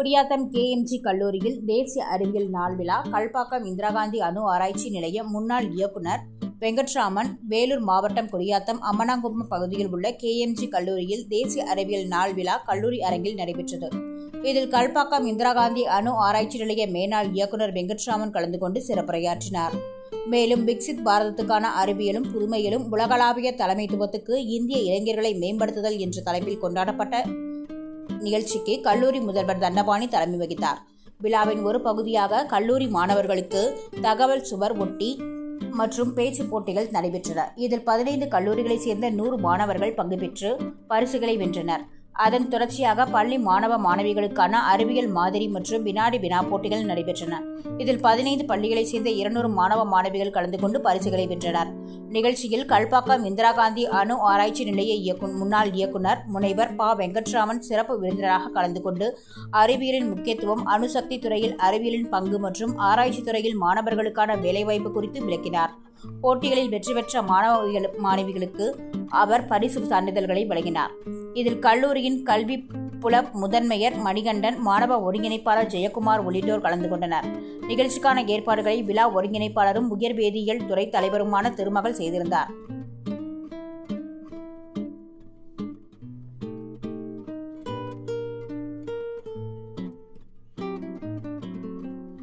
Gudiyatham KMG கல்லூரியில் தேசிய அறிவியல் நாள் விழா கல்பாக்கம் இந்திரா காந்தி அணு ஆராய்ச்சி நிலைய முன்னாள் இயக்குனர் வெங்கட்ராமன் வேலூர் மாவட்டம் குடியாத்தம் அம்மனாங்குப்பம் பகுதியில் உள்ள கேஎம்ஜி கல்லூரியில் தேசிய அறிவியல் நாள் விழா கல்லூரி அரங்கில் நடைபெற்றது. இதில் கல்பாக்கம் இந்திரா காந்தி அணு ஆராய்ச்சி நிலைய மேனாள் இயக்குனர் வெங்கட்ராமன் கலந்து கொண்டு சிறப்புரையாற்றினார். மேலும் விக்சித் பாரதத்துக்கான அறிவியலும் புதுமையிலும் உலகளாவிய தலைமைத்துவத்துக்கு இந்திய இளைஞர்களை மேம்படுத்துதல் என்ற தலைப்பில் கொண்டாடப்பட்ட நிகழ்ச்சிக்கு கல்லூரி முதல்வர் தண்டபாணி தலைமை வகித்தார். விழாவின் ஒரு பகுதியாக கல்லூரி மாணவர்களுக்கு தகவல் சுவர் ஒட்டி மற்றும் பேச்சு போட்டிகள் நடைபெற்றன. இதில் பதினைந்து கல்லூரிகளைச் சேர்ந்த நூறு மாணவர்கள் பங்கு பெற்று பரிசுகளை வென்றனர். அதன் தொடர்ச்சியாக பள்ளி மாணவ மாணவிகளுக்கான அறிவியல் மாதிரி மற்றும் வினாடி வினா போட்டிகள் நடைபெற்றன. இதில் பதினைந்து பள்ளிகளைச் சேர்ந்த இருநூறு மாணவ மாணவிகள் கலந்து கொண்டு பரிசுகளை வென்றனர் நிகழ்ச்சியில் கல்பாக்கம் இந்திரா காந்தி அணு ஆராய்ச்சி நிலைய இயக்கு முன்னாள் இயக்குனர் முனைவர் ப. வெங்கட்ராமன் சிறப்பு விருந்தினராக கலந்து கொண்டு அறிவியலின் முக்கியத்துவம் அணுசக்தி துறையில் அறிவியலின் பங்கு மற்றும் ஆராய்ச்சி துறையில் மாணவர்களுக்கான வேலைவாய்ப்பு குறித்து விளக்கினார். போட்டிகளில் வெற்றி பெற்ற மாணவிகள் மாணவிகளுக்கு அவர் பரிசு சான்றிதழ்களை வழங்கினார். இதில் கல்லூரியின் கல்வி புல முதன்மையர் மணிகண்டன் மாணவ ஒருங்கிணைப்பாளர் ஜெயக்குமார் உள்ளிட்டோர் கலந்து கொண்டனர். நிகழ்ச்சிக்கான ஏற்பாடுகளை விழா ஒருங்கிணைப்பாளரும் உயர் வேதியியல் துறை தலைவருமான திருமகள் செய்திருந்தார்.